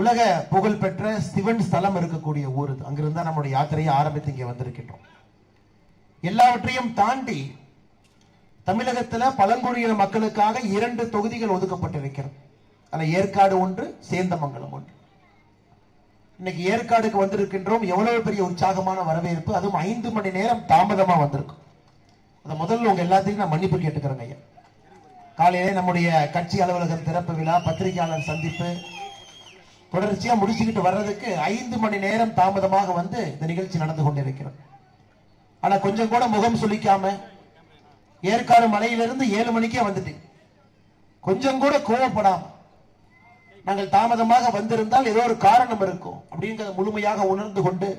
உலக புகழ்பெற்ற சிவன் ஸ்தலம் இருக்கக்கூடிய ஊர். இது அங்கிருந்து நம்முடைய யாத்திரையை ஆரம்பித்து இங்கே வந்திருக்கின்றோம். எல்லாவற்றையும் தாண்டி தமிழகத்துல பழங்குடியின மக்களுக்காக இரண்டு தொகுதிகள் ஒதுக்கப்பட்டிருக்கிறது. அதுல ஏற்காடு ஒன்று சேந்தமங்கலம் ஒன்று. இன்னைக்கு ஏற்காடுக்கு வந்திருக்கின்றோம். எவ்வளவு பெரிய உற்சாகமான வரவேற்பு. அதுவும் ஐந்து மணி நேரம் தாமதமா வந்திருக்கும். அதை முதல்ல உங்க எல்லாத்தையும் நான் மன்னிப்பு கேட்டுக்கிறேங்க ஐயா. காலையிலே நம்முடைய கட்சி அலுவலகம் திறப்பு விழா பத்திரிகையாளர் சந்திப்பு தொடர்ச்சியா முடிச்சுக்கிட்டு வர்றதுக்கு ஐந்து மணி நேரம் தாமதமாக வந்து இந்த நிகழ்ச்சி நடந்து கொண்டிருக்கிறது. ஆனா கொஞ்சம் கூட முகம் சுளிக்காம ஏற்காடு மலையிலிருந்து ஏழு மணிக்கே வந்துட்டேன். கொஞ்சம் கூட கோவப்படாம நாங்கள் தாமதமாக வந்திருந்தால் ஏதோ ஒரு காரணம் இருக்கும் அப்படிங்கிறத முழுமையாக உணர்ந்து கொண்டு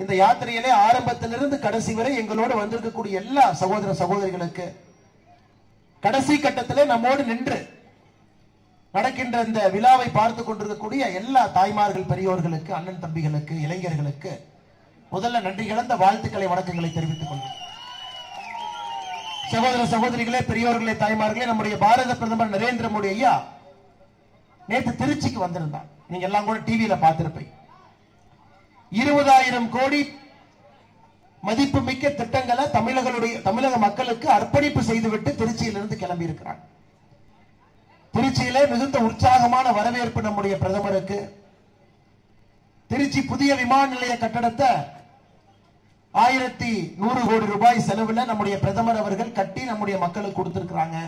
இந்த யாத்திரையிலே ஆரம்பத்திலிருந்து கடைசி வரை எங்களோடு வந்திருக்கக்கூடிய எல்லா சகோதர சகோதரிகளுக்கு கடைசி கட்டத்திலே நம்மோடு நின்று நடக்கின்ற இந்த விழாவை பார்த்து கொண்டிருக்கக்கூடிய எல்லா தாய்மார்கள் பெரியோர்களுக்கு அண்ணன் தம்பிகளுக்கு இளைஞர்களுக்கு முதல்ல நன்றி கலந்த வாழ்த்துக்களை வணக்கங்களை தெரிவித்துக் கொள்கிறேன். சகோதர சகோதரிகளே பெரியோர்களே தாய்மார்களே நம்முடைய பாரத பிரதமர் நரேந்திர மோடி ஐயா நேற்று திருச்சிக்கு வந்திருந்தார். நீங்க எல்லாம் கூட டிவியில பார்த்திருப்பீங்க. இருபதாயிரம் கோடி மதிப்புமிக்க திட்டங்களை தமிழர்களுடைய தமிழக மக்களுக்கு அர்ப்பணிப்பு செய்துவிட்டு திருச்சியிலிருந்து கிளம்பி இருக்கிறான் திருச்சியிலே மிகுந்த உற்சாகமான வரவேற்பு நம்முடைய பிரதமருக்கு. திருச்சி புதிய விமான நிலைய கட்டடத்தை ஆயிரத்தி நூறு கோடி ரூபாய் செலவுல நம்முடைய பிரதமர் அவர்கள் கட்டி நம்முடைய மக்களுக்கு கொடுத்திருக்கிறாங்க.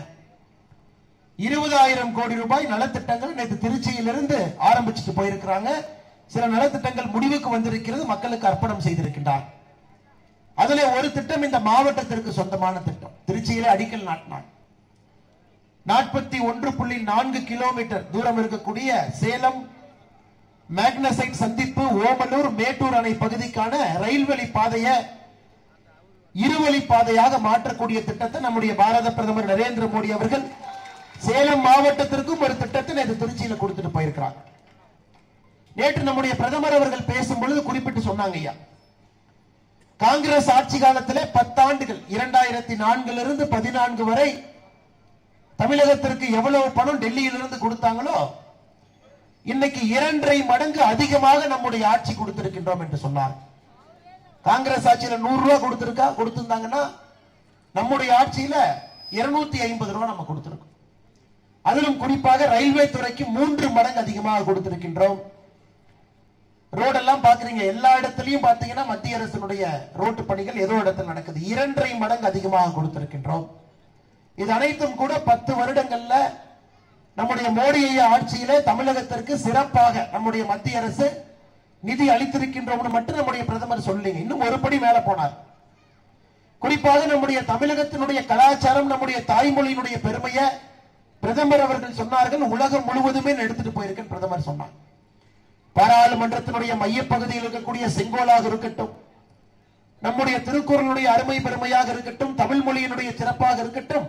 இருபதாயிரம் கோடி ரூபாய் நலத்திட்டங்கள் நேற்று திருச்சியிலிருந்து ஆரம்பிச்சுட்டு போயிருக்கிறாங்க. சில நலத்திட்டங்கள் முடிவுக்கு வந்திருக்கிறது மக்களுக்கு அர்ப்பணம் செய்திருக்கின்றார். அதுல ஒரு திட்டம் இந்த மாவட்டத்திற்கு சொந்தமான திட்டம். திருச்சியில அடிக்கல் நாட்டினான் நாற்பத்தி ஒன்று புள்ளி நான்கு கிலோமீட்டர் தூரம் இருக்கக்கூடிய சேலம் மேக்னசைட் சந்திப்பு ஓமலூர் மேட்டூர் அணை பகுதிக்கான ரயில்வழி பாதையை இருவழி பாதையாக மாற்றக்கூடிய திட்டத்தை நம்முடைய பாரத பிரதமர் நரேந்திர மோடி அவர்கள் சேலம் மாவட்டத்திற்கும் ஒரு திட்டத்தை நேற்று திருச்சியில கொடுத்துட்டு போயிருக்கிறாங்க நேற்று நம்முடைய பிரதமர் அவர்கள் பேசும் பொழுது குறிப்பிட்டு சொன்னாங்க ஐயா. காங்கிரஸ் ஆட்சி காலத்தில் பத்தாண்டுகள் இரண்டாயிரத்தி நான்குல இருந்து பதினான்கு வரை தமிழகத்திற்கு எவ்வளவு பணம் டெல்லியிலிருந்து கொடுத்தாங்களோ இன்னைக்கு இரண்டரை மடங்கு அதிகமாக நம்முடைய ஆட்சி கொடுத்திருக்கின்றோம் என்று சொன்னார். காங்கிரஸ் ஆட்சியில நூறு ரூபா கொடுத்திருக்கா? கொடுத்திருந்தாங்கன்னா நம்முடைய ஆட்சியில இருநூத்தி ஐம்பது ரூபா நம்ம கொடுத்திருக்கோம். அதிலும் குறிப்பாக ரயில்வே துறைக்கு மூன்று மடங்கு அதிகமாக கொடுத்திருக்கின்றோம். ரோடெல்லாம் பாக்குறீங்க. எல்லா இடத்துலயும் பாத்தீங்கன்னா மத்திய அரசினுடைய ரோட்டு பணிகள் ஏதோ இடத்துல நடக்குது. இரண்டரை மடங்கு அதிகமாக கொடுத்திருக்கின்றோம். இது அனைத்தும் கூட பத்து வருடங்கள்ல நம்முடைய மோடி ஆட்சியிலே தமிழகத்திற்கு சிறப்பாக நம்முடைய மத்திய அரசு நிதி அளித்திருக்கின்றோம்னு மட்டும் நம்முடைய பிரதமர் சொல்லிங்க இன்னும் ஒரு படி மேல போனார். குறிப்பாக நம்முடைய தமிழகத்தினுடைய கலாச்சாரம் நம்முடைய தாய்மொழியினுடைய பெருமையை பிரதமர் அவர்கள் சொன்னார்கள். உலகம் முழுவதுமே எடுத்துட்டு போயிருக்கேன் பிரதமர் சொன்னார். பாராளுமன்றத்தினுடைய மையப்பகுதியில் இருக்கக்கூடிய செங்கோலாக இருக்கட்டும் நம்முடைய திருக்குறளுடைய அருமை பெருமையாக இருக்கட்டும் தமிழ் மொழியினுடைய சிறப்பாக இருக்கட்டும்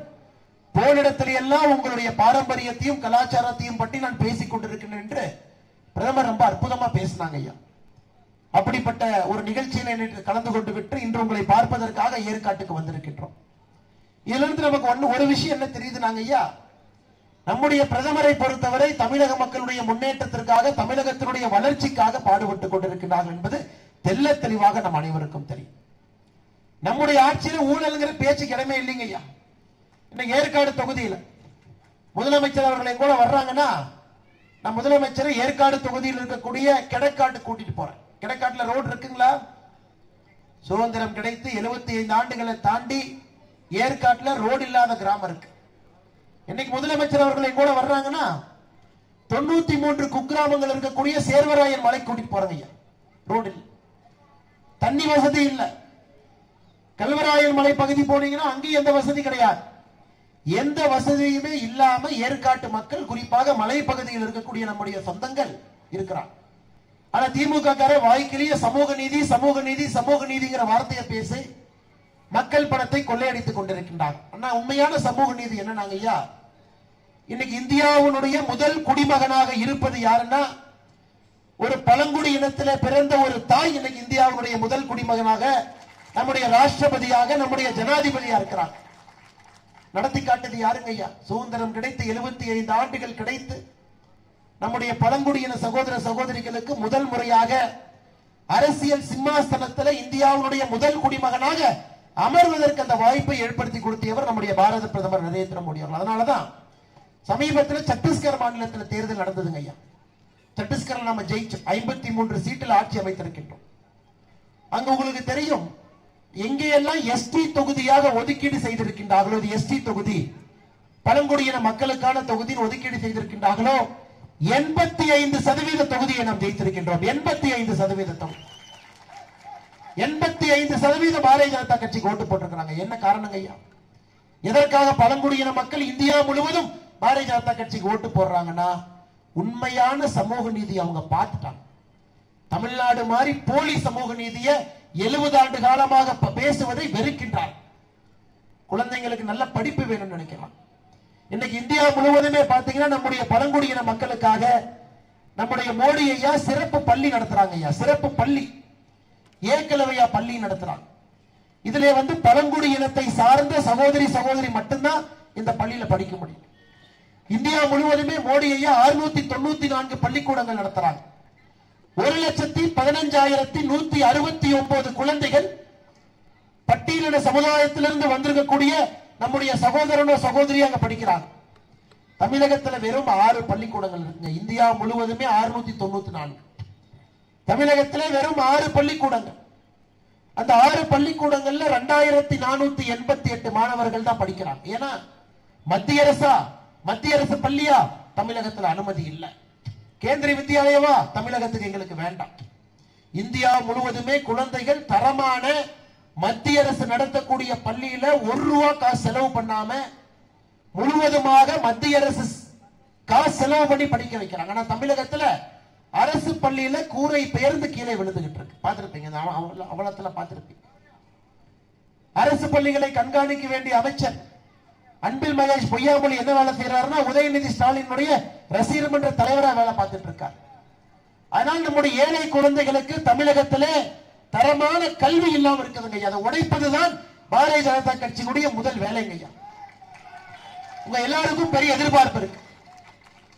போனிடத்தில் எல்லாம் உங்களுடைய பாரம்பரியத்தையும் கலாச்சாரத்தையும் பற்றி நான் பேசிக் கொண்டிருக்கிறேன் என்று பிரதமர் ரொம்ப அற்புதமா பேசினாங்க ஐயா. அப்படிப்பட்ட ஒரு நிகழ்ச்சியில நேற்று கலந்து கொண்டு விட்டு இன்று உங்களை பார்ப்பதற்காக ஏற்காட்டுக்கு வந்திருக்கின்றோம். இதுல இருந்து நமக்கு ஒன்று ஒரு விஷயம் என்ன தெரியுது நாங்க ஐயா? நம்முடைய பிரதமரை பொறுத்தவரை தமிழக மக்களுடைய முன்னேற்றத்திற்காக தமிழகத்தினுடைய வளர்ச்சிக்காக பாடுபட்டுக் கொண்டிருக்கிறார்கள் என்பது தெல்ல தெளிவாக நம் அனைவருக்கும் தெரியும். நம்முடைய ஆட்சியில் ஊழல்ங்கிற பேச்சுக்கு இடமே இல்லைங்க ஐயா. இன்னைக்கு ஏற்காடு தொகுதியில் முதலமைச்சர் அவர்களை கூட வர்றாங்கன்னா நான் முதலமைச்சரை ஏற்காடு தொகுதியில் இருக்கக்கூடிய கிடக்காட்டு கூட்டிட்டு போறேன். கிடக்காட்டுல ரோடு இருக்குங்களா? சுதந்திரம் கிடைத்து 75 ஐந்து ஆண்டுகளை தாண்டி ஏற்காட்டுல ரோடு இல்லாத கிராமம் இருக்கு. இன்னைக்கு முதலமைச்சர் அவர்களை கூட வர்றாங்கன்னா தொண்ணூத்தி மூன்று குக்கிராமங்கள் இருக்கக்கூடிய சேர்வராயன் மலை கூட்டிட்டு போறாங்க ரோடு தண்ணி வசதி இல்லை. கல்வராயன் மலை பகுதி போனீங்கன்னா அங்கேயும் எந்த வசதி கிடையாது. எந்த வசதியுமே இல்லாம ஏற்காட்டு மக்கள் குறிப்பாக மலைப்பகுதியில் இருக்கக்கூடிய நம்முடைய சொந்தங்கள் இருக்கிறான் ஆனா திமுக கார வாய்க்கிலேயே சமூக நீதி சமூக நீதி சமூக நீதிங்கிற வார்த்தையை பேசி மக்கள் பணத்தை கொள்ளையடித்துக் கொண்டிருக்கின்றார். ஆனா உண்மையான சமூக நீதி என்னன்னாங்க ஐயா இன்னைக்கு இந்தியாவினுடைய முதல் குடிமகனாக இருப்பது யாருன்னா ஒரு பழங்குடி இனத்திலே பிறந்த ஒரு தாய் இன்னைக்கு இந்தியாவினுடைய முதல் குடிமகனாக நம்முடைய ராஷ்டிரபதியாக நம்முடைய ஜனாதிபதியா இருக்கிறார். நடத்தி காட்டது யாருங்க ஐயா? சுதந்திரம் கிடைத்து 75 ஐந்து ஆண்டுகள் கிடைத்து நம்முடைய பழங்குடியின சகோதர சகோதரிகளுக்கு முதல் முறையாக அரசியல் சிம்மாசனத்தில் இந்தியாவுடைய முதல் குடிமகனாக அமர்வதற்கு அந்த வாய்ப்பை ஏற்படுத்தி கொடுத்தவர் நம்முடைய பாரத பிரதமர் நரேந்திர மோடி அவர்கள். அதனாலதான் சமீபத்தில் சத்தீஸ்கர் மாநிலத்தில் தேர்தல் நடந்ததுங்க ஐயா. சத்தீஸ்கர் நம்ம ஜெயிச்சோம். ஐம்பத்தி மூன்று சீட்டில் ஆட்சி அமைத்திருக்கின்றோம். அங்க உங்களுக்கு தெரியும் எங்கேயெல்லாம் எஸ்டி தொகுதியாக ஒதுக்கீடு செய்திருக்கின்றார்களோ இது எஸ்டி தொகுதி. பழங்குடியின மக்களுக்கான தொகுதியில் ஒதுக்கீடு செய்திருக்கின்றார்களோ எண்பத்தி ஐந்து சதவீத தொகுதியை நாம் ஜெயித்திருக்கின்றோம். எண்பத்தி ஐந்து சதவீத தொகுதி எண்பத்தி ஐந்து சதவீத பாரதிய ஜனதா கட்சிக்கு ஓட்டு போட்டிருக்கிறாங்க. என்ன காரணங்க ஐயா? எதற்காக பழங்குடியின மக்கள் இந்தியா முழுவதும் பாரதிய ஜனதா கட்சிக்கு ஓட்டு போடுறாங்கன்னா உண்மையான சமூக நீதி அவங்க பார்த்துட்டாங்க. தமிழ்நாடு மாதிரி போலி சமூக நீதியை எழுபது ஆண்டு காலமாக பேசுவதை வெறுக்கின்றார். குழந்தைங்களுக்கு நல்ல படிப்பு வேணும்னு நினைக்கிறான் இன்னைக்கு இந்தியா முழுவதுமே பாத்தீங்கன்னா நம்முடைய பழங்குடியின மக்களுக்காக நம்முடைய மோடி ஐயா சிறப்பு பள்ளி நடத்துறாங்க ஐயா சிறப்பு பள்ளி. ஏகலவையா பள்ளி நடத்துறாங்க. இதுல வந்து பழங்குடி இனத்தை சார்ந்த சகோதரி சகோதரி மட்டும்தான் இந்த பள்ளியில படிக்க முடியும். இந்தியா முழுவதுமே மோடி ஐயா அறுநூத்தி தொண்ணூத்தி நான்கு பள்ளிக்கூடங்கள் நடத்துறாங்க. ஒரு லட்சத்தி பதினஞ்சாயிரத்தி நூத்தி அறுபத்தி ஒன்பது குழந்தைகள் பட்டியலின சமுதாயத்திலிருந்து வந்திருக்கக்கூடிய நம்முடைய சகோதரனோ சகோதரியாக படிக்கிறாங்க தமிழகத்துல வெறும் ஆறு பள்ளிக்கூடங்கள் இருக்குங்க. இந்தியா முழுவதுமே அறுநூத்தி தொண்ணூத்தி நான்கு தமிழகத்திலே வெறும் ஆறு பள்ளிக்கூடங்கள். அந்த ஆறு பள்ளிக்கூடங்கள்ல ரெண்டாயிரத்தி நானூத்தி எண்பத்தி எட்டு மாணவர்கள் தான் படிக்கிறாங்க. ஏன்னா மத்திய அரசா மத்திய அரசு பள்ளியா? தமிழகத்துல அனுமதி இல்லை. கேந்திரிய வித்யாலயவா தமிழகத்துக்கு எங்களுக்கு வேண்டாம். இந்தியா முழுவதுமே குழந்தைகள் தரமான மத்திய அரசு நடத்தக்கூடிய பள்ளியில ஒரு ரூபா காசு செலவு பண்ணாம முழுவதுமாக மத்திய அரசு காசு செலவு பண்ணி படிக்க வைக்கிறாங்க. ஆனா தமிழகத்துல அரசு பள்ளியில கூரை பெயர்ந்து கீழே விழுந்துகிட்டு இருக்கு. பார்த்திருப்பீங்க. அவலத்துல பார்த்திருப்பீங்க. அரசு பள்ளிகளை கண்காணிக்க வேண்டிய அமைச்சர் அன்பில் மகேஷ் பொய்யாமொழி என்ன வேலை செய்யறாருன்னா உதயநிதி ஸ்டாலினுடைய ரசிகர் மன்ற தலைவராக வேலை பார்த்துட்டு இருக்கார் அதனால் நம்முடைய ஏழை குழந்தைகளுக்கு தமிழகத்திலே தரமான கல்வி இல்லாம இருக்குதுங்க ஐயா. அதை உடைப்பதுதான் பாரதிய ஜனதா கட்சியினுடைய முதல் வேலைங்க ஐயா. உங்க எல்லாருக்கும் பெரிய எதிர்பார்ப்பு இருக்கு.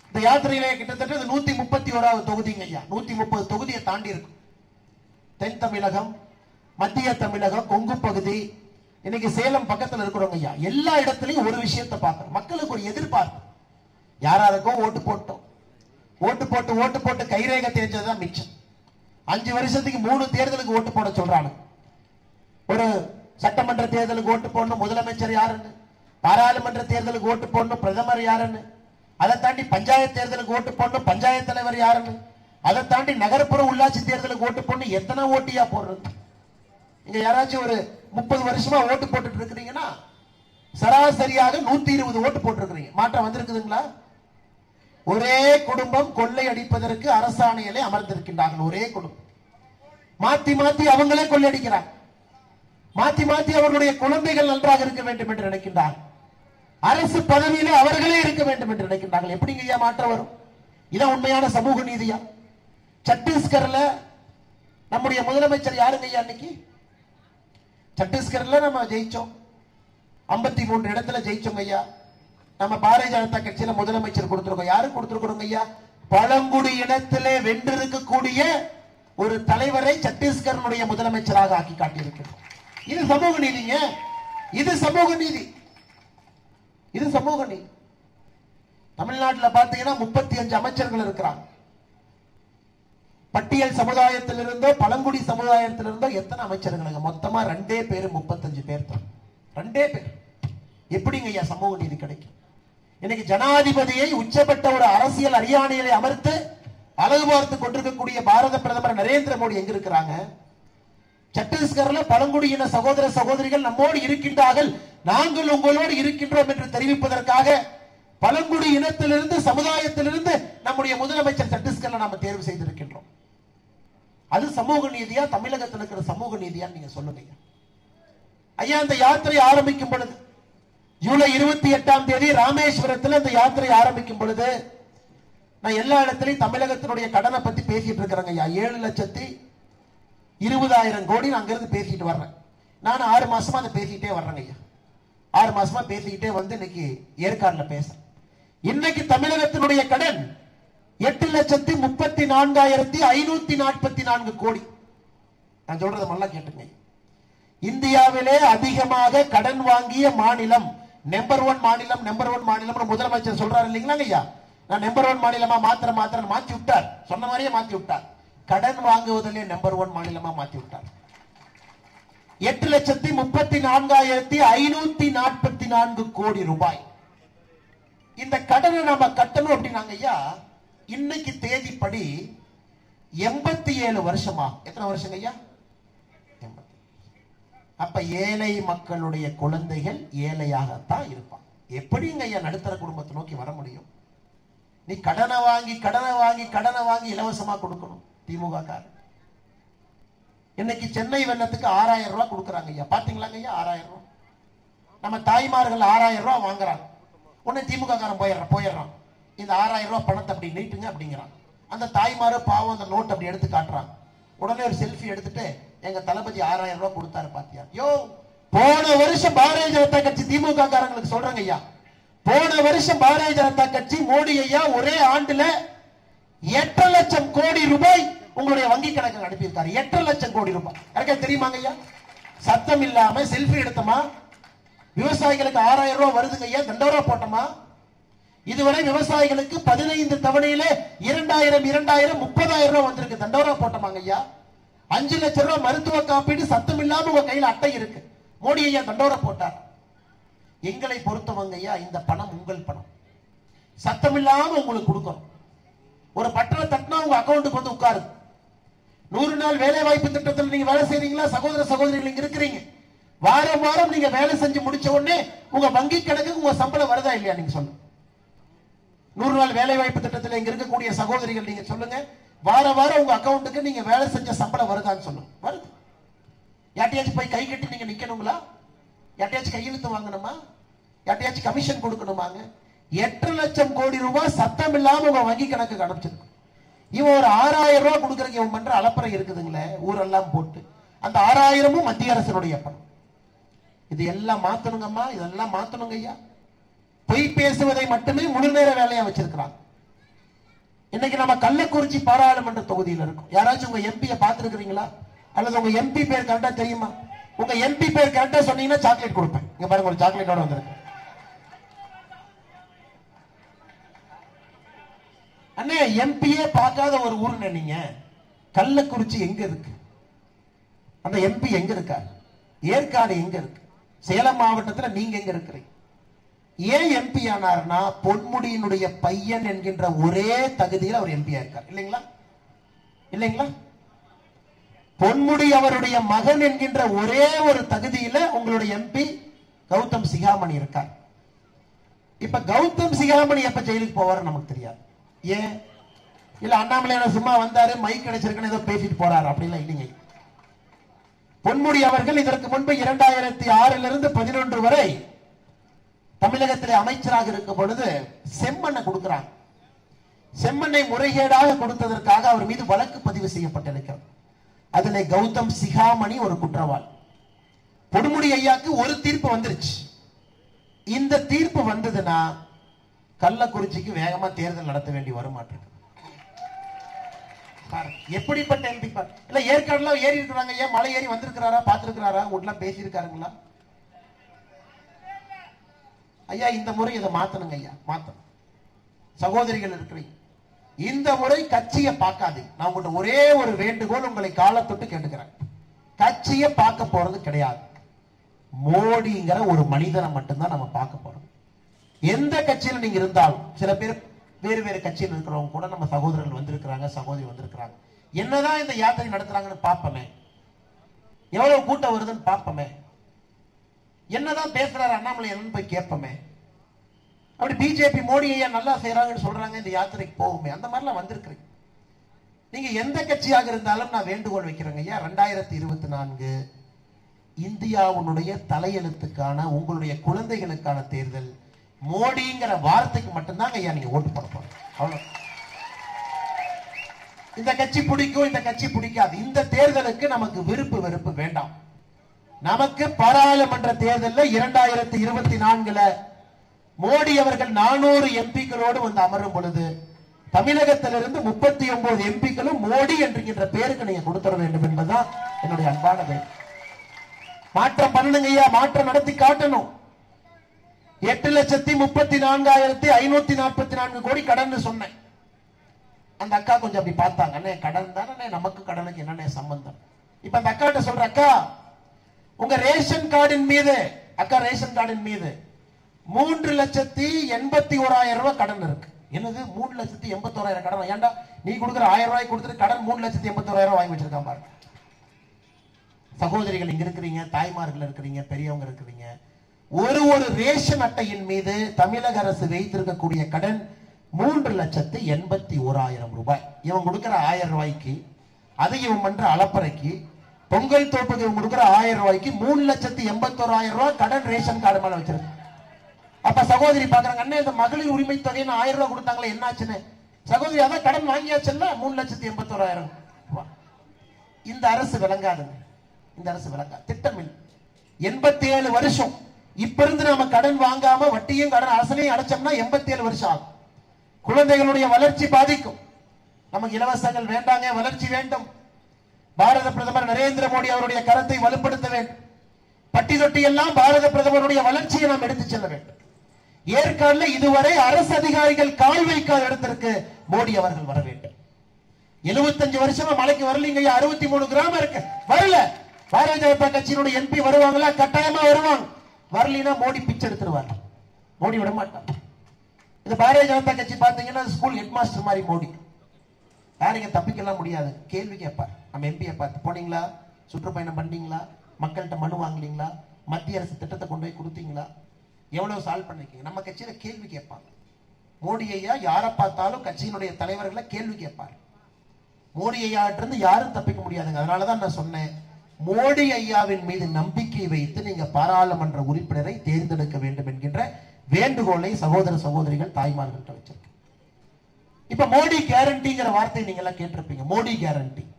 இந்த யாத்திரையிலே கிட்டத்தட்ட நூத்தி முப்பத்தி ஓராவது தொகுதிங்க ஐயா. நூத்தி முப்பது தொகுதியை தாண்டி இருக்கும் தென் தமிழகம் மத்திய தமிழகம் கொங்கு பகுதி இன்னைக்கு சேலம் பக்கத்துல இருக்கிறவங்க ஐயா எல்லா இடத்துலயும் ஒரு விஷயத்தை பார்க்கணும். மக்களுக்கு ஒரு எதிர்பார்ப்பு. யாராருக்கோ ஓட்டு போட்டோம். ஓட்டு போட்டு ஓட்டு போட்டு கைரேக தேய்ச்சதுதான் மிச்சம். அஞ்சு வருஷத்துக்கு மூணு தேர்தலுக்கு ஓட்டு போட சொல்றாங்க ஒரு சட்டமன்ற தேர்தலுக்கு ஓட்டு போடணும் முதலமைச்சர் யாருன்னு? பாராளுமன்ற தேர்தலுக்கு ஓட்டு போடணும் பிரதமர் யாருன்னு? அதை தாண்டி பஞ்சாயத்து தேர்தலுக்கு ஓட்டு போடணும் பஞ்சாயத்து தலைவர் யாருன்னு? அதை தாண்டி நகர்ப்புற உள்ளாட்சி தேர்தலுக்கு ஓட்டு போடணும் எத்தனை ஓட்டியா போடுறது? இங்க யாராச்சும் ஒரு முப்பது வருஷமா ஓட்டு போட்டுட்டு இருக்கிறீங்கன்னா சராசரியாக நூத்தி இருபது ஓட்டு போட்டிருக்கிறீங்க. மாற்றம் வந்திருக்குதுங்களா? ஒரே குடும்பம் கொள்ளை அடிப்பதற்கு அரசாணையிலே அமர்ந்திருக்கின்றார்கள். ஒரே குடும்பம். மாத்தி மாத்தி அவங்களே கொள்ளையடிக்கிறார் மாத்தி மாத்தி அவர்களுடைய குழந்தைகள் நன்றாக இருக்க வேண்டும் என்று நினைக்கின்றார் அரசு பதவியிலே அவர்களே இருக்க வேண்டும் என்று நினைக்கின்றார்கள். எப்படிங்க ஐயா மாற்றம் வரும்? இதான் உண்மையான சமூக நீதியா? சத்தீஸ்கர்ல நம்முடைய முதலமைச்சர் யாருங்க ஐயா அன்னைக்கு? சத்தீஸ்கர்ல நம்ம ஜெயிச்சோம். ஐம்பத்தி மூன்று இடத்துல ஜெயிச்சோங்க ஐயா. நம்ம பாரதிய ஜனதா கட்சியில முதலமைச்சர் கொடுத்துருக்கோம். யாரு கொடுத்துருக்கோங்க ஐயா? பழங்குடி இனத்திலே வென்றிருக்கக்கூடிய ஒரு தலைவரை சத்தீஸ்கரனுடைய முதலமைச்சராக ஆக்கி காட்டியிருக்கிறோம். இது சமூக நீதிங்க. இது சமூக நீதி. இது சமூக நீதி. தமிழ்நாட்டில் பார்த்தீங்கன்னா முப்பத்தி அஞ்சு அமைச்சர்கள் இருக்கிறாங்க. பட்டியல் சமுதாயத்திலிருந்தோ பழங்குடி சமுதாயத்திலிருந்தோ எத்தனை அமைச்சர்களுங்க மொத்தமா ரெண்டே பேர் முப்பத்தஞ்சு பேர் தான். ரெண்டே பேர். எப்படிங்க ஐயா சமூக நீதி கிடைக்கும்? இன்னைக்கு ஜனாதிபதியை உச்சப்பட்ட ஒரு அரசியல் அரியாணையை அமர்த்து அழகு பார்த்து கொண்டிருக்கக்கூடிய பாரத பிரதமர் நரேந்திர மோடி எங்க இருக்கிறாங்க? சத்தீஸ்கர்ல பழங்குடியின சகோதர சகோதரிகள் நம்மோடு இருக்கின்றார்கள். நாங்கள் உங்களோடு இருக்கின்றோம் என்று தெரிவிப்பதற்காக பழங்குடி இனத்திலிருந்து சமுதாயத்திலிருந்து நம்முடைய முதலமைச்சர் சத்தீஸ்கர்ல நாம தேர்வு செய்திருக்கின்றோம். அது சமூக நீதியா? தமிழகத்தில் இருக்கிற சமூக நீதியா நீங்க சொல்லுங்க ஐயா. இந்த யாத்திரை ஆரம்பிக்கும் பொழுது ஜூலை இருபத்தி எட்டாம் தேதி ராமேஸ்வரத்தில் இந்த யாத்திரை ஆரம்பிக்கும் பொழுது நான் எல்லா இடத்துலையும் தமிழகத்தினுடைய கடனை பத்தி பேசிட்டு இருக்கிறேங்க ஐயா. ஏழு லட்சத்தி இருபதாயிரம் கோடி நான் அங்கிருந்து பேசிட்டு வர்றேன். நான் ஆறு மாசமா அதை பேசிக்கிட்டே வர்றேங்க ஐயா. ஆறு மாசமா பேசிக்கிட்டே வந்து இன்னைக்கு ஏற்காடுல பேசுறேன். இன்னைக்கு தமிழகத்தினுடைய கடன் எட்டு லட்சத்தி முப்பத்தி நான்காயிரத்தி ஐநூத்தி நாற்பத்தி நான்கு கோடி. நான் சொல்றது நல்லா கேட்டுங்க. இந்தியாவிலே அதிகமாக கடன் வாங்கிய மாநிலம் நம்பர் ஒன் மாநிலம் நம்பர் ஒன் மாநிலம் முதலமைச்சர் சொல்றாரு இல்லைங்களா ஐயா நான் நம்பர் ஒன் மாநிலமா மாத்திர மாத்திர மாத்தி விட்டார். சொன்ன மாதிரியே மாத்தி விட்டார். கடன் வாங்குவதிலே நம்பர் ஒன் மாநிலமா மாத்தி விட்டார். எட்டு லட்சத்தி முப்பத்தி நான்காயிரத்தி ஐநூத்தி நாற்பத்தி நான்கு கோடி ரூபாய். இந்த கடனை நம்ம கட்டணும் அப்படின்னாங்க ஐயா. இன்னைக்கு தேதிப்படி எண்பத்தி ஏழு வருஷமா. எத்தனை வருஷங்க ஐயா? எண்பத்தி அப்ப ஏழை மக்களுடைய குழந்தைகள் ஏழையாகத்தான் இருப்பான் எப்படிங்க ஐயா நடுத்தர குடும்பத்தை நோக்கி வர முடியும்? நீ கடனை வாங்கி கடனை வாங்கி கடனை வாங்கி இலவசமா கொடுக்கணும் திமுக காரன். இன்னைக்கு சென்னை வெள்ளத்துக்கு ஆறாயிரம் ரூபாய் கொடுக்குறாங்க ஐயா. பாத்தீங்களாங்க ஐயா? ஆறாயிரம் ரூபாய். நம்ம தாய்மார்கள் ஆறாயிரம் ரூபாய் வாங்குறாங்க. உடனே திமுக காரன் போயிடுறான் போயிடுறான். இந்த ஆறாயிரம் ரூபாய் பணத்தை அப்படி நீட்டுங்க அப்படிங்கிறான். அந்த தாய்மாரு பாவம் அந்த நோட் அப்படி எடுத்து காட்டுறான். உடனே ஒரு செல்ஃபி எடுத்துட்டு எங்க தளபதி ஆறாயிரம் ரூபாய் கொடுத்தாரு பாத்தியா? யோ போன வருஷம் பாரதிய ஜனதா கட்சி திமுக காரங்களுக்கு சொல்றாங்க ஐயா. போன வருஷம் பாரதிய ஜனதா கட்சி மோடி ஐயா ஒரே ஆண்டுல எட்டு லட்சம் கோடி ரூபாய் உங்களுடைய வங்கி கணக்கு அனுப்பியிருக்காரு. எட்டு லட்சம் கோடி ரூபாய். யாருக்கா தெரியுமாங்க ஐயா? சத்தம் இல்லாம செல்ஃபி எடுத்தோமா? விவசாயிகளுக்கு ஆறாயிரம் ரூபாய் வருதுங்க ஐயா. தண்டோரா போட்டோமா? இதுவரை விவசாயிகளுக்கு பதினைந்து தவணையில இரண்டாயிரம் இரண்டாயிரம் முப்பதாயிரம் ரூபாய் வந்திருக்கு. தண்டோரா போட்டோமாங்க ஐயா. அஞ்சு லட்சம் ரூபாய் மருத்துவ காப்பீடு சத்தம் இல்லாம உங்க கையில அட்டை இருக்கு. மோடி ஐயா தண்டோரா போட்டார். எங்களை பொறுத்தவங்க ஐயா இந்த பணம் உங்கள் பணம். சத்தம் இல்லாம உங்களுக்கு கொடுக்கணும். ஒரு பட்டணம் தட்டினா உங்க அக்கௌண்ட்டுக்கு வந்து உட்காருது நூறு நாள் வேலை வாய்ப்பு திட்டத்தில் நீங்க வேலை செய்றீங்களா? சகோதர சகோதரிகள் இங்க இருக்கிறீங்க. வாரம் வாரம் நீங்க வேலை செஞ்சு முடிச்ச உடனே உங்க வங்கி கணக்குக்கு உங்க சம்பளம் வருதா இல்லையா நீங்க சொல்லுங்க. நூறு நாள் வேலை வாய்ப்பு திட்டத்தில் இங்க இருக்கக்கூடிய சகோதரிகள் நீங்க சொல்லுங்க. வார வாரம் உங்க அக்கௌண்ட்டுக்கு நீங்க வேலை செஞ்ச சம்பளம் வருதான்னு சொல்லுங்க. வருது. யார்ட்டையாச்சும் போய் கை கட்டி நீங்க நிக்கணுங்களா? யார்ட்டையாச்சும் கையெழுத்து வாங்கணுமா? யார்ட்டையாச்சும் கமிஷன் கொடுக்கணுமாங்க? எட்டு லட்சம் கோடி ரூபாய் சத்தம் இல்லாம உங்க வங்கி கணக்குக்கு அனுப்பிச்சிருக்கு. இவன் ஒரு ஆறாயிரம் ரூபாய் கொடுக்கறதுக்கு இவன் பண்ற அலப்பறை இருக்குதுங்களே ஊரெல்லாம் போட்டு. அந்த ஆறாயிரமும் மத்திய அரசினுடைய பணம் இது எல்லாம் மாத்தணுங்கம்மா இதெல்லாம் மாத்தணுங்க ஐயா பொய் பேசுவதை மட்டுமே முழு நேர வேலையா வச்சிருக்கிறாங்க. இன்னைக்கு நம்ம கள்ளக்குறிச்சி பாராளுமன்ற தொகுதியில் இருக்கும். யாராச்சும் உங்க எம்பியை பார்த்திருக்கிறீங்களா? அல்லது உங்க எம்பி பேர் கரெக்டா தெரியுமா? உங்க எம்பி பேர் கரெக்டா சொன்னீங்கன்னா சாக்லேட் கொடுப்பேன். இங்க பாருங்க ஒரு சாக்லேட்டோட வந்திருக்கு. அண்ணே எம்பியே பார்க்காத ஒரு ஊருன்னு நீங்க கள்ளக்குறிச்சி எங்க இருக்கு? அந்த எம்பி எங்க இருக்காரு? ஏற்காடு எங்க இருக்கு? சேலம் மாவட்டத்தில் நீங்க எங்க இருக்கிறீங்க? ஏன் எம்பி ஆனார்னா பொன்முடியினுடைய பையன் என்கின்ற ஒரே தகுதியில் அவர் எம்பியா இருக்கார் இல்லைங்களா? இல்லைங்களா? பொன்முடி அவருடைய மகன் என்கின்ற ஒரே ஒரு தகுதியில உங்களுடைய எம்பி கௌதம் சிகாமணி இருக்கார். இப்ப கௌதம் சிகாமணி எப்ப ஜெயிலுக்கு போவார் நமக்கு தெரியாது. ஏன்? இல்ல அண்ணாமலை சும்மா வந்தாரு மைக் கிடைச்சிருக்குன்னு ஏதோ பேசிட்டு போறாரு. அப்படிலாம் இல்லைங்க. பொன்முடி அவர்கள் இதற்கு முன்பு இரண்டாயிரத்தி ஆறிலிருந்து இருந்து பதினொன்று வரை தமிழகத்திலே அமைச்சராக இருக்கும் பொழுது செம்மண்ணை கொடுக்கிறாங்க. செம்மண்ணை முறைகேடாக கொடுத்ததற்காக அவர் மீது வழக்கு பதிவு செய்யப்பட்டிருக்கிறது. அதுல கௌதம் சிகாமணி ஒரு குற்றவாளி. பொடுமுடி ஐயாக்கு ஒரு தீர்ப்பு வந்துருச்சு. இந்த தீர்ப்பு வந்ததுன்னா கள்ளக்குறிச்சிக்கு வேகமா தேர்தல் நடத்த வேண்டி வருமாட்டிருக்கு. எப்படிப்பட்ட எம்பி இல்ல ஏற்காடுலாம் ஏறி இருக்கிறாங்க. ஏன் மலை ஏறி வந்திருக்கிறாரா பார்த்திருக்கிறாரா? உடலாம் பேசியிருக்காருங்களா? ஐயா இந்த முறை இதை மாத்தணுங்க ஐயா மாத்தணும். சகோதரிகள் இருக்கிறீங்க. இந்த முறை கட்சியை பார்க்காதீங்க. நான் உங்கள்கிட்ட ஒரே ஒரு வேண்டுகோள் உங்களை காலத்தொட்டு கேட்டுக்கிறேன். கட்சியை பார்க்க போறது கிடையாது. மோடிங்கிற ஒரு மனிதனை மட்டும்தான் நம்ம பார்க்க போறோம். எந்த கட்சியில நீங்க இருந்தாலும் சில பேர் வேறு வேறு கட்சியில் இருக்கிறவங்க கூட நம்ம சகோதரர்கள் வந்திருக்கிறாங்க சகோதரி வந்திருக்கிறாங்க. என்னதான் இந்த யாத்திரை நடத்துறாங்கன்னு பார்ப்போமே. எவ்வளவு கூட்டம் வருதுன்னு பார்ப்போமே. என்னதான் பேசுறாரு அண்ணாமலை என்னன்னு போய் கேட்போமே. அப்படி பிஜேபி மோடி ஐயா நல்லா செய்யறாங்கன்னு சொல்றாங்க இந்த யாத்திரைக்கு போகுமே. அந்த மாதிரிலாம் வந்திருக்கிறீங்க. நீங்க எந்த கட்சியாக இருந்தாலும் நான் வேண்டுகோள் வைக்கிறேங்க ஐயா. ரெண்டாயிரத்தி இருபத்தி நான்கு இந்தியாவுடைய தலையெழுத்துக்கான உங்களுடைய குழந்தைகளுக்கான தேர்தல். மோடிங்கிற வார்த்தைக்கு மட்டும்தாங்க ஐயா நீங்க ஓட்டு போட போறீங்க. இந்த கட்சி பிடிக்கும் இந்த கட்சி பிடிக்காது. இந்த தேர்தலுக்கு நமக்கு விருப்பு வெறுப்பு வேண்டாம். நமக்கு பாராளுமன்ற தேர்தலில் இரண்டாயிரத்தி இருபத்தி நான்குல மோடி அவர்கள் நானூறு எம்பிக்களோடு வந்து அமரும் பொழுது தமிழகத்திலிருந்து முப்பத்தி ஒன்பது எம்பிக்களும் மோடி என்கின்ற பேருக்கு நீங்க கொடுத்துட வேண்டும் என்பதுதான் என்னுடைய அன்பான வேண்டுகோள். மாற்றம் பண்ணணுங்க ஐயா மாற்றம் நடத்தி காட்டணும். எட்டு லட்சத்தி முப்பத்தி நான்காயிரத்தி ஐநூத்தி நாற்பத்தி நான்கு கோடி கடன் சொன்னேன். அந்த அக்கா கொஞ்சம் அப்படி பார்த்தாங்க. அண்ணே கடன் தானே நமக்கு கடனுக்கு என்னென்ன சம்பந்தம்? இப்ப அந்த அக்காட்ட சொல்ற அக்கா உங்க ரேஷன் கார்டின் மீது அக்கா ரேஷன் கார்டின் மீது மூன்று லட்சத்தி எண்பத்தி ஓராயிரம் ரூபாய் கடன் இருக்கு. என்னது? மூணு லட்சத்தி எண்பத்தி ஓராயிரம் கடன்? ஏன்டா நீ கொடுக்குற ஆயிரம் ரூபாய் கொடுத்துட்டு கடன் மூணு லட்சத்தி எண்பத்தி ஓராயிரம் வாங்கி வச்சிருக்கான் பாருங்க சகோதரிகள் இங்க இருக்கிறீங்க தாய்மார்கள் இருக்கிறீங்க பெரியவங்க இருக்கிறீங்க. ஒரு ஒரு ரேஷன் அட்டையின் மீது தமிழக அரசு வைத்திருக்கக்கூடிய கடன் மூன்று லட்சத்து எண்பத்தி ஓராயிரம் ரூபாய். இவன் கொடுக்கிற ஆயிரம் ரூபாய்க்கு அதை இவன் பண்ற அலப்பறைக்கு பொங்கல் தோப்பதிவு கொடுக்குற கொடுக்கிற ஆயிரம் ரூபாய்க்கு மூணு லட்சத்து எண்பத்தோராயிரம் ரூபாய் கடன் ரேஷன் கார்டு மேல வச்சிருக்கு. அப்ப சகோதரி பாக்குறாங்க அண்ணன் இந்த மகளிர் உரிமை தொகைன்னு ஆயிரம் ரூபாய் கொடுத்தாங்களே என்னாச்சுன்னு? சகோதரி அதான் கடன் வாங்கியாச்சுல்ல மூணு லட்சத்தி எண்பத்தோராயிரம் இந்த அரசு விளங்காதுங்க இந்த அரசு விளங்கா திட்டமில் எண்பத்தி ஏழு வருஷம். இப்ப இருந்து நாம கடன் வாங்காம வட்டியும் கடன் அரசனையும் அடைச்சோம்னா எண்பத்தி ஏழு வருஷம் ஆகும். குழந்தைகளுடைய வளர்ச்சி பாதிக்கும். நமக்கு இலவசங்கள் வேண்டாங்க வளர்ச்சி வேண்டும். பாரத பிரதமர் நரேந்திர மோடி அவருடைய கரத்தை வலுப்படுத்த வேண்டும். பட்டி தொட்டி எல்லாம் பாரத பிரதமருடைய வளர்ச்சியை நாம் எடுத்துச் செல்ல வேண்டும். ஏற்காடுல இதுவரை அரசு அதிகாரிகள் கால் வைக்காத இடத்திற்கு மோடி அவர்கள் வர வேண்டும். எழுபத்தஞ்சு வருஷமா மலைக்கு வரலீங்க அறுபத்தி மூணு கிராமம் இருக்கு. வரல. பாரதிய ஜனதா கட்சியினுடைய எம்பி வருவாங்களா? கட்டாயமா வருவாங்க. வரலினா மோடி பிச்சை எடுத்துருவார். மோடி விட மாட்டார். இந்த பாரதிய ஜனதா கட்சி பாத்தீங்கன்னா ஸ்கூல் ஹெட் மாஸ்டர் மாதிரி மோடி. யாருங்க தப்பிக்கலாம் முடியாது. கேள்வி கேட்பார். நம்ம எம்பியை பார்த்து போனீங்களா? சுற்றுப்பயணம் பண்ணீங்களா? மக்கள்கிட்ட மனு வாங்கினீங்களா? மத்திய அரசு திட்டத்தை கொண்டு போய் கொடுத்தீங்களா? எவ்வளவு சால்வ் பண்ணிருக்கீங்க? நம்ம கட்சியில கேள்வி கேட்பாங்க. மோடி ஐயா யாரை பார்த்தாலும் கட்சியினுடைய தலைவர்களை கேள்வி கேட்பார். மோடி ஐயாட்டிருந்து யாரும் தப்பிக்க முடியாதுங்க. அதனாலதான் நான் சொன்னேன். மோடி ஐயாவின் மீது நம்பிக்கை வைத்து நீங்க பாராளுமன்ற உறுப்பினரை தேர்ந்தெடுக்க வேண்டும் என்கின்ற வேண்டுகோளை சகோதர சகோதரிகள் தாய்மார்கள்ட்ட வச்சிருக்கேன். இப்ப மோடி கேரண்டிங்கிற வார்த்தை நீங்க எல்லாம் கேட்டிருப்பீங்க. மோடி கேரண்டி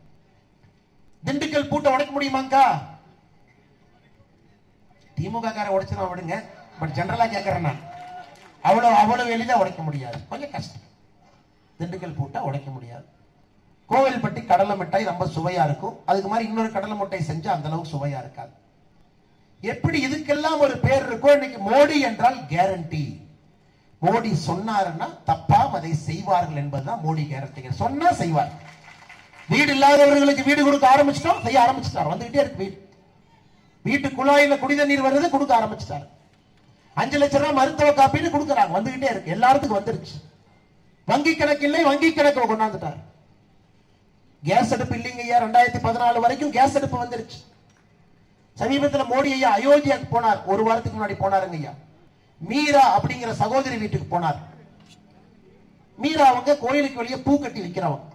திண்டுக்கல் பூட்டை உடைக்க முடியுமாங்கா? திமுக கார உடைச்சுனா விடுங்க பட் ஜெனரலா கேட்கறேன் நான். அவ்வளவு அவ்வளவு எளிதா உடைக்க முடியாது. கொஞ்சம் கஷ்டம். திண்டுக்கல் பூட்டை உடைக்க முடியாது. கோவில்பட்டி கடலை மிட்டாய் ரொம்ப சுவையா இருக்கும். அதுக்கு மாதிரி இன்னொரு கடலை மிட்டாய் செஞ்சா அந்த அளவுக்கு சுவையா இருக்காது. எப்படி இதுக்கெல்லாம் ஒரு பேர் இருக்கோ இன்னைக்கு மோடி என்றால் கேரண்டி மோடி சொன்னாருன்னா தப்பாம் அதை செய்வார்கள் என்பதுதான் மோடி கேரண்டி சொன்னா செய்வார். வீடு இல்லாதவர்களுக்கு வீடு கொடுக்க ஆரம்பிச்சிட்டோம் செய்ய ஆரம்பிச்சிட்டார். வந்துகிட்டே இருக்கு வீடு. வீட்டு குழாயில குடித நீர் வருது கொடுக்க ஆரம்பிச்சிட்டாரு. அஞ்சு லட்சம் ரூபாய் மருத்துவ காப்பீடு கொடுக்கறாங்க. வந்துகிட்டே இருக்கு. எல்லாத்துக்கும் வந்துருச்சு. வங்கி கணக்கு இல்லை வங்கி கணக்கு கொண்டாந்துட்டார். கேஸ் அடுப்பு இல்லைங்க ஐயா. ரெண்டாயிரத்தி பதினாலு வரைக்கும் கேஸ் அடுப்பு வந்துருச்சு. சமீபத்தில் மோடி ஐயா அயோத்தியாக்கு போனார். ஒரு வாரத்துக்கு முன்னாடி போனாருங்க ஐயா. மீரா அப்படிங்கிற சகோதரி வீட்டுக்கு போனார். மீரா அவங்க கோயிலுக்கு வெளியே பூ கட்டி விற்கிறவங்க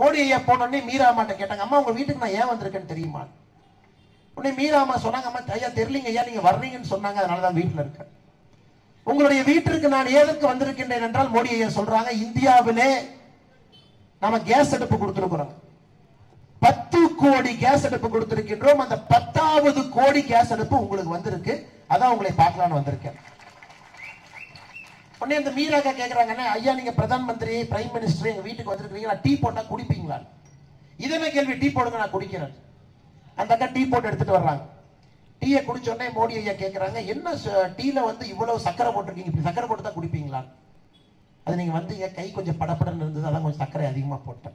மோடி ஐயா போனோடனே மீராமாட்ட கேட்டாங்க அம்மா உங்க வீட்டுக்கு நான் ஏன் வந்திருக்கேன்னு தெரியுமா? உடனே மீரா அம்மா சொன்னாங்க அம்மா ஐயா தெரியலீங்க ஐயா நீங்க வர்றீங்கன்னு சொன்னாங்க அதனால தான் வீட்டுல இருக்கேன். உங்களுடைய வீட்டிற்கு நான் எதற்கு வந்திருக்கின்றேன் என்றால் மோடி ஐயா சொல்றாங்க? இந்தியாவிலே நாம கேஸ் அடுப்பு கொடுத்திருக்கிறோம். பத்து கோடி கேஸ் அடுப்பு கொடுத்திருக்கின்றோம். அந்த பத்தாவது கோடி கேஸ் அடுப்பு உங்களுக்கு வந்திருக்கு. அதான் உங்களை பார்க்கலான்னு வந்திருக்கேன். உடனே இந்த மீராக்கா கேக்குறாங்க ஐயா நீங்கள் பிரதான் மந்திரி பிரைம் மினிஸ்டர் எங்கள் வீட்டுக்கு வந்திருக்கீங்க டீ போட்டால் குடிப்பீங்களா? இது கேள்வி? டீ போடுங்க நான் குடிக்கிறேன். அந்த அக்கா டீ போட்டு எடுத்துட்டு வர்றாங்க. டீயை குடிச்சோடனே மோடி ஐயா கேட்குறாங்க என்ன ச- டீல வந்து இவ்வளவு சக்கரை போட்டிருக்கீங்க? இப்படி சக்கரை போட்டு தான் குடிப்பீங்களா? அது நீங்கள் வந்தீங்க கை கொஞ்சம் படப்படன்னு இருந்தது அதான் கொஞ்சம் சர்க்கரை அதிகமாக போட்டேன்.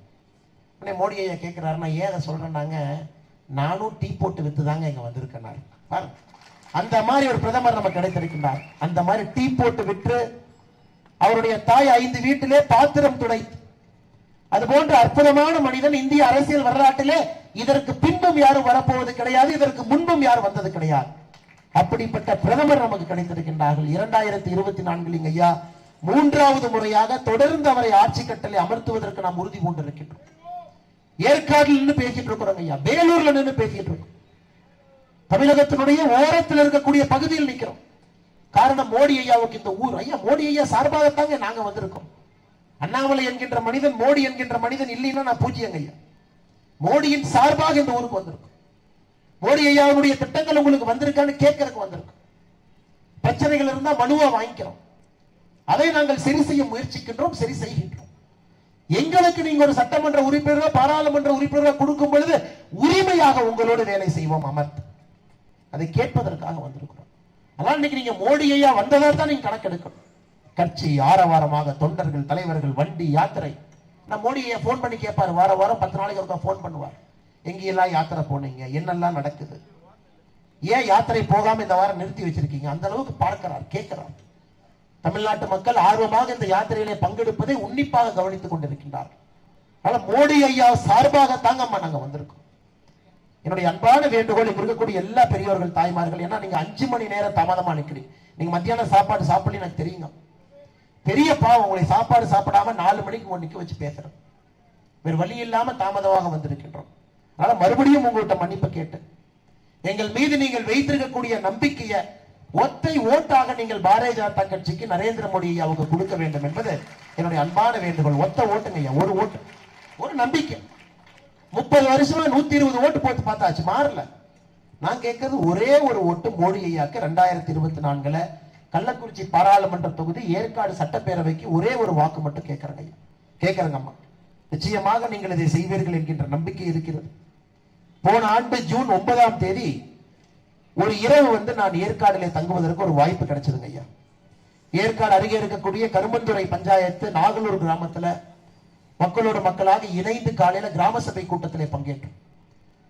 உடனே மோடி ஐயா கேட்குறாரு நான் ஏன் அதை சொல்கிறேன்னாங்க நானும் டீ போட்டு விற்று தாங்க இங்கே வந்திருக்கேன். நான் பாருங்க. அந்த மாதிரி ஒரு பிரதமர் நமக்கு கிடைத்திருக்கின்றார். அந்த மாதிரி டீ போட்டு விற்று அவருடைய தாய் ஐந்து வீட்டிலே பாத்திரம் துடை அது போன்ற அற்புதமான மனிதன் இந்திய அரசியல் வரலாற்றிலே இதற்கு பின்பும் யாரும் வரப்போவது கிடையாது இதற்கு முன்பும் யாரும் வந்தது கிடையாது. அப்படிப்பட்ட பிரதமர் நமக்கு கிடைத்திருக்கின்றார்கள். இரண்டாயிரத்தி இருபத்தி நான்கில் ஐயா மூன்றாவது முறையாக தொடர்ந்து அவரை ஆட்சி கட்டளை அமர்த்துவதற்கு நாம் உறுதி பூண்டிருக்கின்றோம். ஏற்காடில் நின்று பேசிட்டு இருக்கிறோம் ஐயா வேலூர்ல நின்று பேசிட்டு இருக்கோம். தமிழகத்தினுடைய ஓரத்தில் இருக்கக்கூடிய பகுதியில் நிக்கிறோம். காரணம் மோடி ஐயாவுக்கு இந்த ஊர். ஐயா மோடி ஐயா சார்பாகத்தாங்க நாங்க வந்திருக்கோம். அண்ணாமலை என்கின்ற மனிதன் மோடி என்கின்ற மனிதன் இல்லைன்னா நான் பூஜ்யங்க ஐயா. மோடியின் சார்பாக இந்த ஊருக்கு வந்திருக்கும். மோடி ஐயாவுடைய திட்டங்கள் உங்களுக்கு வந்திருக்கான்னு கேட்கறதுக்கு வந்திருக்கும். பிரச்சனைகள் இருந்தா மனுவா வாங்கிக்கிறோம். அதை நாங்கள் சரி செய்ய முயற்சிக்கின்றோம் சரி செய்கின்றோம். எங்களுக்கு நீங்க ஒரு சட்டமன்ற உறுப்பினரோ பாராளுமன்ற உறுப்பினரோ கொடுக்கும் பொழுது உரிமையாக உங்களோடு வேலை செய்வோம் அமர்த்து அதை கேட்பதற்காக வந்திருக்கிறோம். அதனால இன்னைக்கு நீங்க மோடி ஐயா வந்ததா தான் நீங்க கணக்கெடுக்கணும் கட்சி ஆரவாரமாக தொண்டர்கள் தலைவர்கள் வண்டி யாத்திரை. நான் மோடி ஐயா ஃபோன் பண்ணி கேட்பாரு. வார வாரம் பத்து நாளைக்கு ஒருக்கா ஃபோன் பண்ணுவார். எங்கெல்லாம் யாத்திரை போனீங்க? என்னெல்லாம் நடக்குது? ஏன் யாத்திரை போகாம இந்த வாரம் நிறுத்தி வச்சிருக்கீங்க? அந்த அளவுக்கு பார்க்கிறார் கேட்கிறார். தமிழ்நாட்டு மக்கள் ஆர்வமாக இந்த யாத்திரையிலே பங்கெடுப்பதை உன்னிப்பாக கவனித்துக் கொண்டிருக்கின்றார் அதனால மோடி ஐயா சார்பாக தாங்கம்மா நாங்க வந்திருக்கோம். என்னுடைய அன்பான வேண்டுகோள் இங்க இருக்கக்கூடிய எல்லா பெரியவர்கள் தாய்மார்கள் ஏன்னா நீங்க அஞ்சு மணி நேரம் தாமதமா நிற்கிறீங்க நீங்க மத்தியானம் சாப்பாடு சாப்பிடல எனக்கு தெரியுங்க. பெரிய பாவம் உங்களை சாப்பாடு சாப்பிடாம நாலு மணிக்கு உங்க நிக்க வச்சு பேசுறோம் வேறு வழி இல்லாம தாமதமாக வந்திருக்கின்றோம். அதனால மறுபடியும் உங்கள்கிட்ட மன்னிப்பு கேட்டு எங்கள் மீது நீங்கள் வைத்திருக்கக்கூடிய நம்பிக்கையை ஒத்தை ஓட்டாக நீங்கள் பாரதிய ஜனதா கட்சிக்கு நரேந்திர மோடியை அவங்க கொடுக்க வேண்டும் என்பது என்னுடைய அன்பான வேண்டுகோள். ஒத்த ஓட்டுங்க ஒரு ஓட்டு. ஒரு நம்பிக்கை. முப்பது வருஷமா நூத்தி இருபது ஓட்டு போட்டு பார்த்தாச்சு மாறல. நான் கேட்கறது ஒரே ஒரு ஓட்டு மோடி ஐயாக்கு ரெண்டாயிரத்தி இருபத்தி நான்குல கள்ளக்குறிச்சி பாராளுமன்ற தொகுதி ஏற்காடு சட்டப்பேரவைக்கு ஒரே ஒரு வாக்கு மட்டும் கேட்கறேங்க ஐயா. கேட்கறேங்க அம்மா. நிச்சயமாக நீங்கள் இதை செய்வீர்கள் என்கின்ற நம்பிக்கை இருக்கிறது. போன ஆண்டு ஜூன் ஒன்பதாம் தேதி ஒரு இரவு வந்து நான் ஏற்காடுல தங்குவதற்கு ஒரு வாய்ப்பு கிடைச்சதுங்க ஐயா. ஏற்காடு அருகே இருக்கக்கூடிய கருமந்துறை பஞ்சாயத்து நாகலூர் கிராமத்துல மக்களோட மக்களாக இணைந்து காலையில கிராம சபை கூட்டத்திலே பங்கேற்றோம்.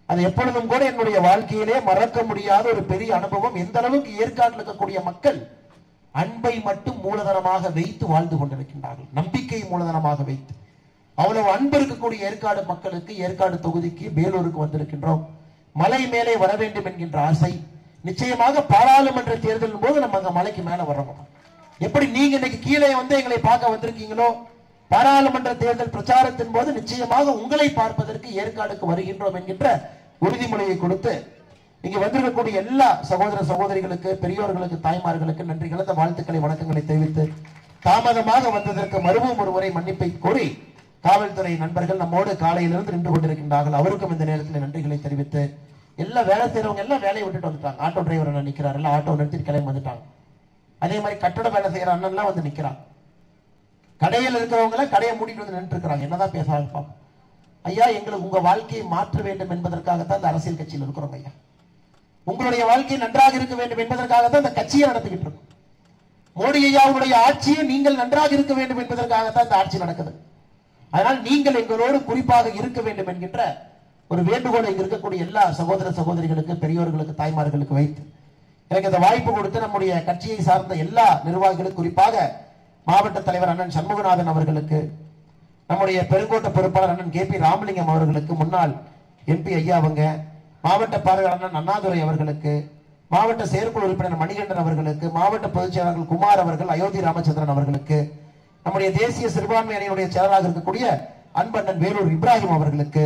அது எப்பொழுதும் கூட என்னுடைய வாழ்க்கையிலே மறக்க முடியாத ஒரு பெரிய அனுபவம். எந்த அளவுக்கு ஏற்காட்டில் இருக்கக்கூடிய மக்கள் அன்பை மட்டும் மூலதனமாக வைத்து வாழ்ந்து கொண்டிருக்கின்றார்கள். நம்பிக்கை மூலதனமாக வைத்து. அவ்வளவு அன்பு இருக்கக்கூடிய ஏற்காடு மக்களுக்கு ஏற்காடு தொகுதிக்கு வேலூருக்கு வந்திருக்கின்றோம். மலை மேலே வர வேண்டும் என்கின்ற ஆசை. நிச்சயமாக பாராளுமன்ற தேர்தலின் போது நம்ம அங்க மலைக்கு மேல வர்றோம். எப்படி நீங்க இன்னைக்கு கீழே வந்து எங்களை பார்க்க வந்திருக்கீங்களோ பாராளுமன்ற தேர்தல் பிரச்சாரத்தின் போது நிச்சயமாக உங்களை பார்ப்பதற்கு ஏற்காடுக்கு வருகின்றோம் என்கின்ற உறுதிமொழியை கொடுத்து இங்க வந்திருக்கக்கூடிய எல்லா சகோதர சகோதரிகளுக்கு பெரியோர்களுக்கு தாய்மார்களுக்கு நன்றி கலந்த வாழ்த்துக்களை வணக்கங்களை தெரிவித்து தாமதமாக வந்ததற்கு மறுபடியும் ஒருமுறை மன்னிப்பை கோரி காவல்துறை நண்பர்கள் நம்மோடு காலையிலிருந்து நின்று கொண்டிருக்கின்றார்கள். அவருக்கும் இந்த நேரத்தில் நன்றிகளை தெரிவித்து எல்லா வேலை செய்யறவங்க எல்லாம் வேலையை விட்டுட்டு வந்துட்டாங்க. ஆட்டோ டிரைவர் நிற்கிறார் எல்லாம் ஆட்டோ நிறுத்தி கிளம்பி வந்துட்டாங்க. அதே மாதிரி கட்டட வேலை செய்யற அண்ணன்லாம் வந்து நிக்கிறான் கடையில் இருக்கிறவங்கள கடையை மூடிட்டு வந்து நின்று இருக்கிறாங்க என்னதான் பேசுறாங்க பாப்போம். ஐயா எங்களுக்கு உங்க வாழ்க்கையை மாற்ற வேண்டும் என்பதற்காகத்தான் இந்த அரசியல் கட்சியில் இருக்கிறோம் ஐயா. உங்களுடைய வாழ்க்கை நன்றாக இருக்க வேண்டும் என்பதற்காகத்தான் இந்த கட்சியை நடத்திக்கிட்டு இருக்கும். மோடி ஐயாவுடைய ஆட்சியை நீங்கள் நன்றாக இருக்க வேண்டும் என்பதற்காகத்தான் இந்த ஆட்சி நடக்குது. அதனால் நீங்கள் எங்களோடு குறிப்பாக இருக்க வேண்டும் என்கின்ற ஒரு வேண்டுகோளை இங்க இருக்கக்கூடிய எல்லா சகோதர சகோதரிகளுக்கு பெரியோர்களுக்கு தாய்மார்களுக்கு வைத்து எனக்கு இந்த வாய்ப்பு கொடுத்து நம்முடைய கட்சியை சார்ந்த எல்லா நிர்வாகிகளுக்கு குறிப்பாக மாவட்ட தலைவர் அண்ணன் சண்முகநாதன் அவர்களுக்கு நம்முடைய பெருங்கோட்ட பொறுப்பாளர் அண்ணன் கே பி ராமலிங்கம் அவர்களுக்கு முன்னாள் எம்பி ஐயா அவங்க மாவட்ட பார்வையாளர் அண்ணன் அண்ணாதுரை அவர்களுக்கு மாவட்ட செயற்குழு உறுப்பினர் மணிகண்டன் அவர்களுக்கு மாவட்ட பொதுச் செயலாளர் குமார் அவர்கள் அயோத்தி ராமச்சந்திரன் அவர்களுக்கு நம்முடைய தேசிய சிறுபான்மை அணியினுடைய செயலாளராக இருக்கக்கூடிய அன்பண்ணன் வேலூர் இப்ராஹிம் அவர்களுக்கு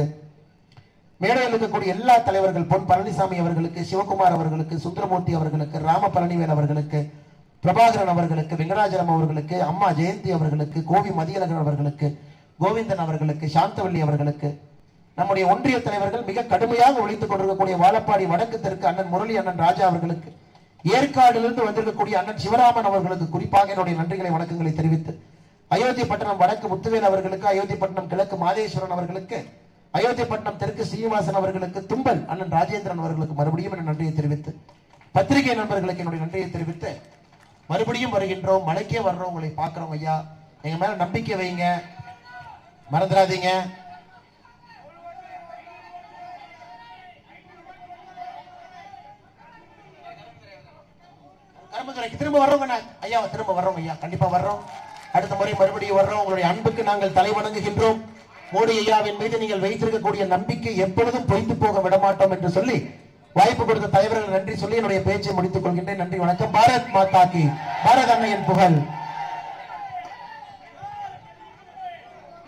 மேடையில் இருக்கக்கூடிய எல்லா தலைவர்கள் பொன் பழனிசாமி அவர்களுக்கு சிவகுமார் அவர்களுக்கு சுந்தரமூர்த்தி அவர்களுக்கு ராம பழனிவேல் அவர்களுக்கு பிரபாகரன் அவர்களுக்கு வெங்கடாஜலம் அவர்களுக்கு அம்மா ஜெயந்தி அவர்களுக்கு கோவி மதியழகன் அவர்களுக்கு கோவிந்தன் அவர்களுக்கு சாந்தவல்லி அவர்களுக்கு நம்முடைய ஒன்றிய தலைவர்கள் மிக கடுமையாக ஒழித்துக் கொண்டிருக்கக்கூடிய வாழப்பாடி வடக்கு தெற்கு அண்ணன் முரளி அண்ணன் ராஜா அவர்களுக்கு ஏற்காடிலிருந்து வந்திருக்கக்கூடிய அண்ணன் சிவராமன் அவர்களுக்கு குறிப்பாக என்னுடைய நன்றிகளை வணக்கங்களை தெரிவித்து அயோத்திப்பட்டினம் வடக்கு முத்துவேல் அவர்களுக்கு அயோத்திப்பட்டினம் கிழக்கு மாதேஸ்வரன் அவர்களுக்கு அயோத்திப்பட்டினம் தெற்கு சீனிவாசன் அவர்களுக்கு தும்பல் அண்ணன் ராஜேந்திரன் அவர்களுக்கு மறுபடியும் என் நன்றியை தெரிவித்து பத்திரிகை நண்பர்களுக்கு என்னுடைய நன்றியை தெரிவித்து மறுபடியும் வருகின்றோம். மலைக்கே வர்றோம். உங்களை பார்க்கிறோம் ஐயா. எங்க மேல நம்பிக்கை வைங்க. மறந்துடாதீங்க. கரும்புத்துறைக்கு திரும்ப வர்றோங்க ஐயா திரும்ப வர்றோம் ஐயா. கண்டிப்பா வர்றோம். அடுத்த முறை மறுபடியும் வர்றோம். உங்களுடைய அன்புக்கு நாங்கள் தலை வணங்குகின்றோம். மோடி ஐயாவின் மீது நீங்கள் வைத்திருக்கக்கூடிய நம்பிக்கை எப்பொழுதும் பொய்த்து போக விடமாட்டோம் என்று சொல்லி வாய்ப்பு கொடுத்த தலைவர்கள் நன்றி சொல்லி என்னுடைய பேச்சை முடித்துக் கொள்கின்றேன். நன்றி வணக்கம். பாரத் மாதா கி. பாரத் அன்னையின் புகழ்.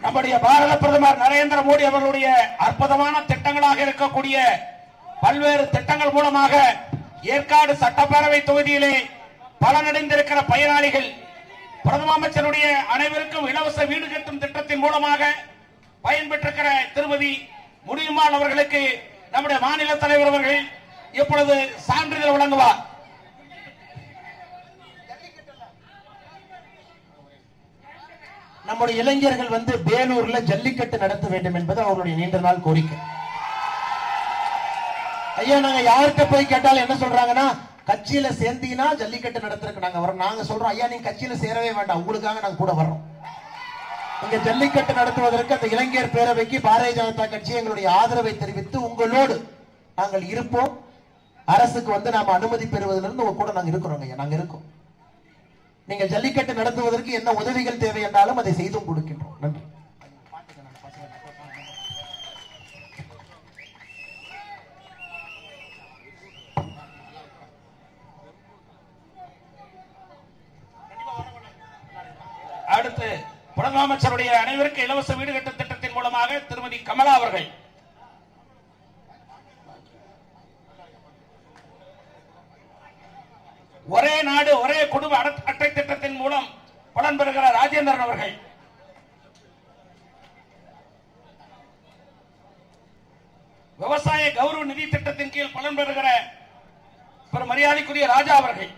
நம்முடைய பாரத பிரதமர் நரேந்திர மோடி அவர்களுடைய அற்புதமான திட்டங்களாக இருக்கக்கூடிய பல்வேறு திட்டங்கள் மூலமாக ஏற்காடு சட்டப்பேரவை தொகுதியிலே பலனடைந்திருக்கிற பயனாளிகள் பிரதம அமைச்சருடைய அனைவருக்கும் இலவச வீடு கட்டும் திட்டத்தின் மூலமாக பயன்பெற்றிருக்கிற திருமதி முடியுமான் அவர்களுக்கு நம்முடைய மாநில தலைவர் அவர்கள் இப்பொழுது சான்றிதழ் வழங்குவார்? நம்முடைய இளைஞர்கள் வந்து வேலூர்ல ஜல்லிக்கட்டு நடத்த வேண்டும் என்பது அவர்களுடைய நீண்ட நாள் கோரிக்கை. ஐயா நாங்க யார்கிட்ட போய் கேட்டாலும் என்ன சொல்றாங்கன்னா கட்சியில சேர்ந்தீங்கன்னா ஜல்லிக்கட்டு நடத்துறதுக்கு நாங்க வரோம் நாங்க சொல்றோம் ஐயா நீங்க கட்சியில சேரவே வேண்டாம். உங்களுக்காக நாங்க கூட வர்றோம். இங்க ஜல்லிக்கட்டு நடத்துவதற்கு அந்த இளைஞர் பேரவைக்கு பாரதிய ஜனதா கட்சி எங்களுடைய ஆதரவை தெரிவித்து உங்களோடு நாங்கள் இருப்போம். அரசுக்கு வந்து நாம அனுமதி பெறுவதிலிருந்து உங்க கூட நாங்க இருக்கிறோம் ஐயா. நாங்க இருக்கோம். நீங்கள் ஜல்லிக்கட்டு நடத்துவதற்கு என்ன உதவிகள் தேவை என்றாலும் அதை செய்தும் கொடுக்கின்றோம். நன்றி. முதலமைச்சருடைய அனைவருக்கும் இலவச வீடு கட்டும் திட்டத்தின் மூலமாக திருமதி கமலா அவர்கள். ஒரே நாடு ஒரே குடும்ப அட்டை திட்டத்தின் மூலம் பலன் பெறுகிற ராஜேந்திரன் அவர்கள். விவசாய கௌரவ நிதி திட்டத்தின் கீழ் பலன் பெறுகிற மரியாதைக்குரிய ராஜா அவர்கள்.